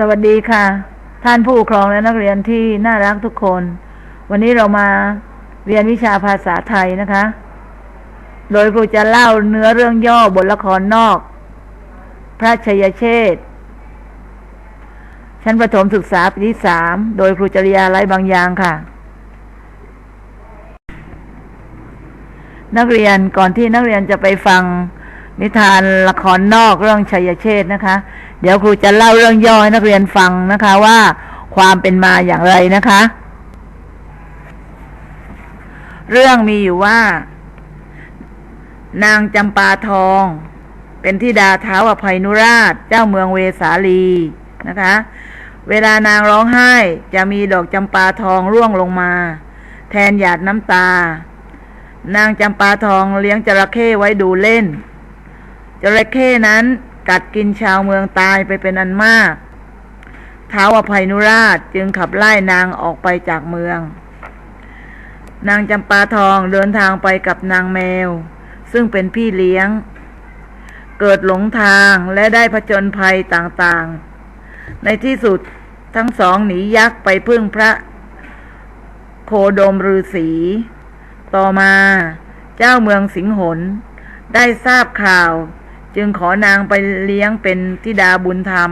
สวัสดีค่ะ ท่านผู้ปกครองและนักเรียนที่น่ารักทุกคน วันนี้เรามาเรียนวิชาภาษาไทยนะคะ โดยครูจะเล่าเนื้อเรื่องย่อบทละครนอก พระชัยเชษ์ชั้นประถมศึกษาปีที่สามโดยครูจริยาไร้บางยางค่ะ นักเรียนก่อนที่นักเรียนจะไปฟังนิทานละครนอกเรื่องชัยเชษ์นะคะ เดี๋ยวครูจะเล่าเรื่องย่อให้นักเรียนฟังนะคะว่า ความเป็นมาอย่างไรนะคะ เรื่องมีอยู่ว่า นางจำปาทอง เป็นธิดาเท้าวอภัยนุราช เจ้าเมืองเวสาลีนะคะ เวลานางร้องไห้จะมีดอกจำปาทองร่วงลงมา แทนหยาดน้ำตา นางจำปาทองเลี้ยงจระเข้ไว้ดูเล่นจระเข้นั้น กัดกินชาวเมืองตายไปเป็นอันมาก ท้าวอภัยนุราชจึงขับไล่นางออกไปจากเมือง นางจำปาทองเดินทางไปกับนางแมว ซึ่งเป็นพี่เลี้ยง เกิดหลงทางและได้ผจญภัยต่างๆ ในที่สุดทั้งสองหนียักษ์ไปพึ่งพระโคโดมฤาษีต่อมา เจ้าเมืองสิงหน ได้ทราบข่าว จึงขอนางไปเลี้ยงเป็นธิดาบุญธรรม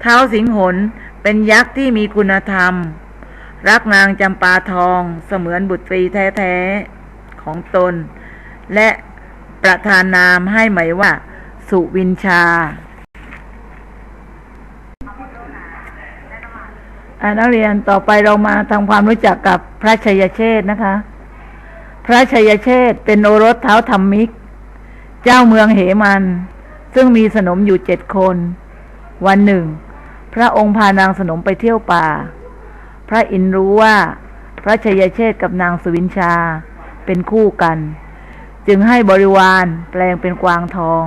เท้าสิงหนเป็นยักษ์ที่มีคุณธรรม รักนางจำปาทองเสมือนบุตรีแท้ๆของตน และประทานนามให้หมายว่า สุวินชาอานักเรียนต่อไปเรามาทำความรู้จักกับพระชัยเชษนะคะ พระชัยเชษเป็นโอรสเท้าธรรมิก เจ้าเมืองเหมัน ซึ่งมีสนมอยู่เจ็ดคน วันหนึ่ง พระองค์พานางสนมไปเที่ยวป่า พระอินรู้ว่า พระชยเชษกับนางสุวินชาเป็นคู่กัน จึงให้บริวารแปลงเป็นกวางทอง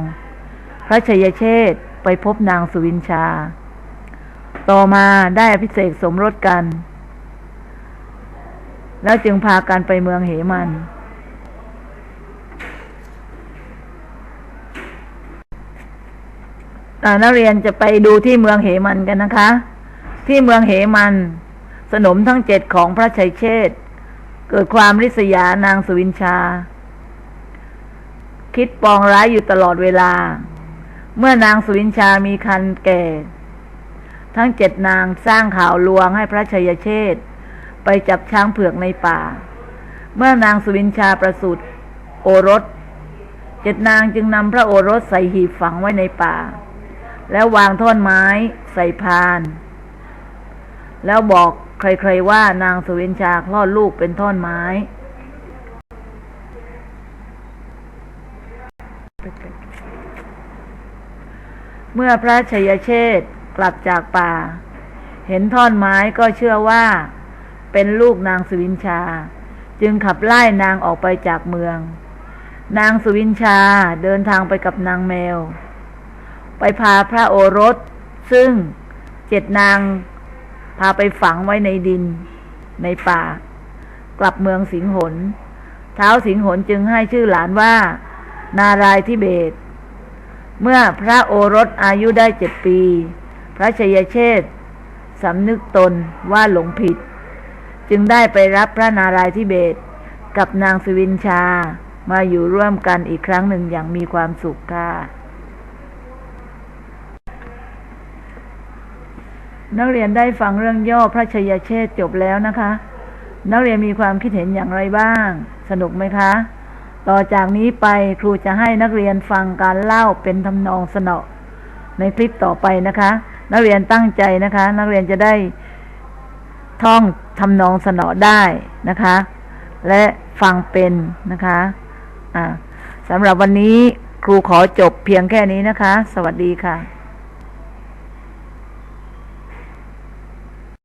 พระชยเชษไปพบนางสุวินชา ต่อมาได้อภิเษกสมรสกัน แล้วจึงพากันไปเมืองเหมัน อ่า นักเรียนจะไปดูที่เมืองเหมันกันนะคะ ที่เมืองเหมัน สนมทั้งเจ็ดของพระชัยเชษ์เกิดความริษยานางสุวินชา คิดปองร้ายอยู่ตลอดเวลา เมื่อนางสุวินชามีคันแก่ ทั้งเจ็ดนางสร้างข่าวลวงให้พระชัยเชษ์ไปจับช้างเผือกในป่า เมื่อนางสุวินชาประสูติโอรส เจ็ดนางจึงนำพระโอรสใส่หีบฝังไว้ในป่า แล้ววางท่อนไม้ใส่พาน แล้วบอกใครๆว่านางสุวินชาคลอดลูกเป็นท่อนไม้ เมื่อพระชัยเชษกลับจากป่า เห็นท่อนไม้ก็เชื่อว่า เป็นลูกนางสุวินชา จึงขับไล่นางออกไปจากเมือง นางสุวินชาเดินทางไปกับนางแมว ไปพาพระโอรส ซึ่งเจ็ดนางพาไปฝังไว้ในดินในป่า กลับเมืองสิงหนเท้าวสิงหนจึงให้ชื่อหลานว่า นารายทิเบต เมื่อพระโอรสอายุได้เจ็ดปี พระชยเชษสำนึกตนว่าหลงผิด จึงได้ไปรับพระนารายทิเบตกับนางสวินชามาอยู่ร่วมกันอีกครั้งหนึ่งอย่างมีความสุขค่ะ นักเรียนได้ฟังเรื่องย่อพระชยเชษจบแล้วนะคะ นักเรียนมีความคิดเห็นอย่างไรบ้าง สนุกไหมคะ ต่อจากนี้ไปครูจะให้นักเรียนฟังการเล่าเป็นทำนองสนอในคลิปต่อไปนะคะ นักเรียนตั้งใจนะคะ นักเรียนจะได้ท่องทำนองสนอได้นะคะ และฟังเป็นนะคะอ่าสำหรับวันนี้ครูขอจบเพียงแค่นี้นะคะ สวัสดีค่ะ